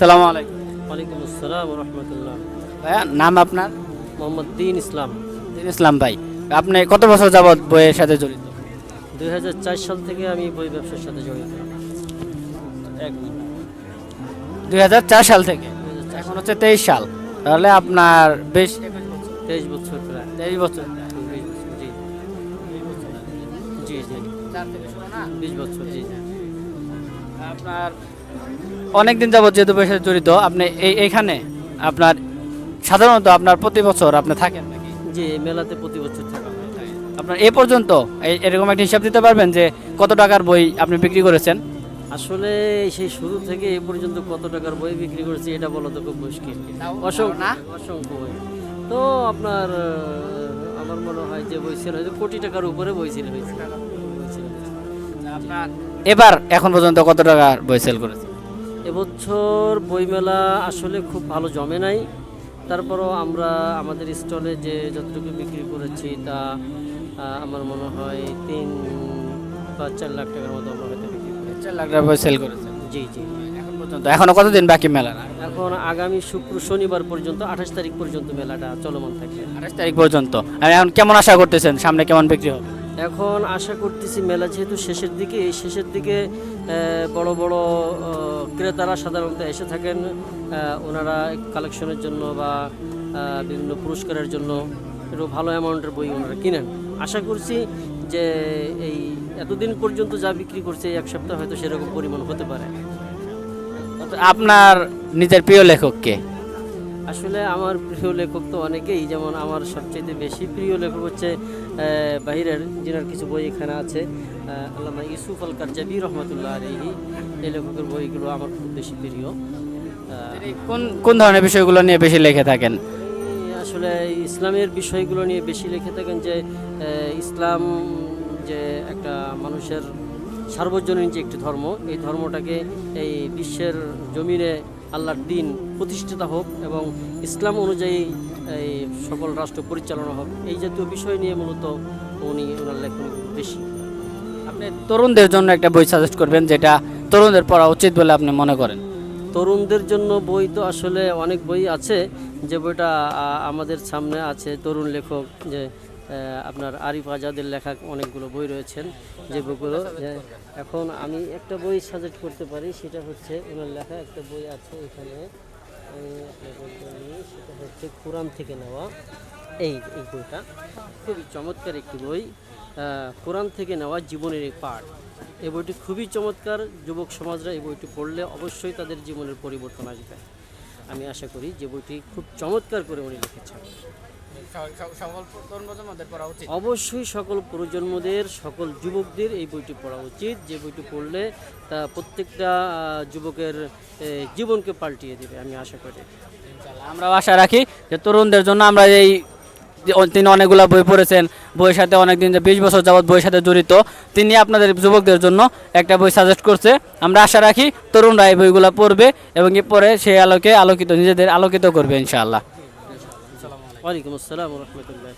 সালাম আলাইকুম। ওয়ালাইকুম আসসালাম রহমতুল্লাহ। ভাইয়া নাম আপনার? মোহাম্মদ দিন ইসলাম। দিন ইসলাম ভাই আপনি কত বছর যাবত বইয়ের সাথে জড়িত? দুই হাজার চার সাল থেকে আমি বই ব্যবসার সাথে জড়িত। এক দুই সাল থেকে? এখন হচ্ছে তেইশ সাল। তাহলে আপনার বেশ তেইশ বছর প্রায়। তেইশ বছর, জি জি। জি বিশ বছর জি। আপনার অনেক দিন যাবত যেহেতু সাথে জড়িত আপনি এই এইখানে আপনার সাধারণত আপনার প্রতি বছর আপনি থাকেন নাকি? জি মেলাতে প্রতি বছর থাকা আপনার এ পর্যন্ত এরকম একটা হিসাব দিতে পারবেন যে কত টাকার বই আপনি বিক্রি করেছেন? আসলে সেই শুরু থেকে এ পর্যন্ত কত টাকার বই বিক্রি করেছি এটা বলা তো খুব মুশকিল। অসংখ্য না? অসংখ্য বই। তো আপনার আমার মনে হয় যে বই ছিল হয়তো কোটি টাকার উপরে বই ছিল। হয়েছে। এবার এখন পর্যন্ত কত টাকা বই সেল করেছে? এবছর বইমেলা আসলে খুব ভালো জমে নাই। তারপরও আমরা আমাদের স্টলে যে যতটুকু বিক্রি করেছি তা আমার মনে হয় তিন বা চার লাখ টাকার মতো আমরা হয়তো বিক্রি করেছি। চার লাখ বই সেল করেছেন জি জি। এখন পর্যন্ত এখনও কতদিন বাকি মেলার এখন আগামী শুক্র শনিবার পর্যন্ত আঠাশ তারিখ পর্যন্ত মেলাটা চলমান থাকবে। আঠাশ তারিখ পর্যন্ত। আর এখন কেমন আশা করতেছেন? সামনে কেমন বিক্রি হবে? এখন আশা করতেছি মেলা যেহেতু শেষের দিকে, এই শেষের দিকে বড় বড় ক্রেতারা সাধারণত এসে থাকেন ওনারা কালেকশনের জন্য বা বিভিন্ন পুরস্কারের জন্য একটু ভালো অ্যামাউন্টের বই ওনারা কিনেন। আশা করছি যে এই এতদিন পর্যন্ত যা বিক্রি করছে এক সপ্তাহ হয়তো সেরকম পরিমাণ হতে পারে। আপনার নিজের প্রিয় লেখক কে? আসলে আমার প্রিয় লেখক তো অনেকেই যেমন আমার সবচেয়ে বেশি প্রিয় লেখক হচ্ছে বাহিরের যিনার কিছু বই এখানে আছে আল্লামা ইউসুফ আল কারজাবি রহমতুল্লাহ আলহি এই লেখকের বইগুলো আমার খুব বেশি প্রিয়। কোন কোন ধরনের বিষয়গুলো নিয়ে বেশি লেখে থাকেন? আসলে ইসলামের বিষয়গুলো নিয়ে বেশি লিখে থাকেন যে ইসলাম যে একটা মানুষের সার্বজনীন যে একটি ধর্ম এই ধর্মটাকে এই বিশ্বের জমিনে আল্লাহর দিন প্রতিষ্ঠিত হোক এবং ইসলাম অনুযায়ী এই সকল রাষ্ট্র পরিচালনা হোক এই জাতীয় বিষয় নিয়ে মূলত উনি ওনার লেখনী বেশি। আপনি তরুণদের জন্য একটা বই সাজেস্ট করবেন যেটা তরুণদের পড়া উচিত বলে আপনি মনে করেন। তরুণদের জন্য বই তো আসলে অনেক বই আছে যে বইটা আমাদের সামনে আছে তরুণ লেখক যে আপনার আরিফ আজাদের লেখা অনেকগুলো বই রয়েছেন যে বইগুলো এখন আমি একটা বই সাজেস্ট করতে পারি সেটা হচ্ছে ওনার লেখা একটা বই আছে এখানে আমি সেটা হচ্ছে কোরআন থেকে নেওয়া। এই এই বইটা খুবই চমৎকার একটি বই। কোরআন থেকে নেওয়া জীবনের এই পাঠ। এই বইটি খুবই চমৎকার যুবক সমাজরা এই বইটি পড়লে অবশ্যই তাদের জীবনের পরিবর্তন আসবে। আমি আশা করি যে বইটি খুব চমৎকার করে উনি লিখেছেন। অবশ্যই সকল প্রজন্মদের সকল যুবকদের এই বইটি পড়া উচিত। যে বইটি পড়লে তা প্রত্যেকটা যুবকের জীবনকে পাল্টিয়ে দেবে আমি আশা করি। আমরা আশা রাখি যে তরুণদের জন্য আমরা এই তিনি অনেকগুলো বই পড়েছেন বইয়ের সাথে অনেকদিন যে বিশ বছর যাবৎ বইয়ের সাথে জড়িত তিনি আপনাদের যুবকদের জন্য একটা বই সাজেস্ট করছে। আমরা আশা রাখি তরুণরা এই বইগুলো পড়বে এবং এ পরে সেই আলোকে আলোকিত নিজেদের আলোকিত করবে ইনশাআল্লাহ। ওয়ালাইকুম আসসালাম রহমতুল্লাহ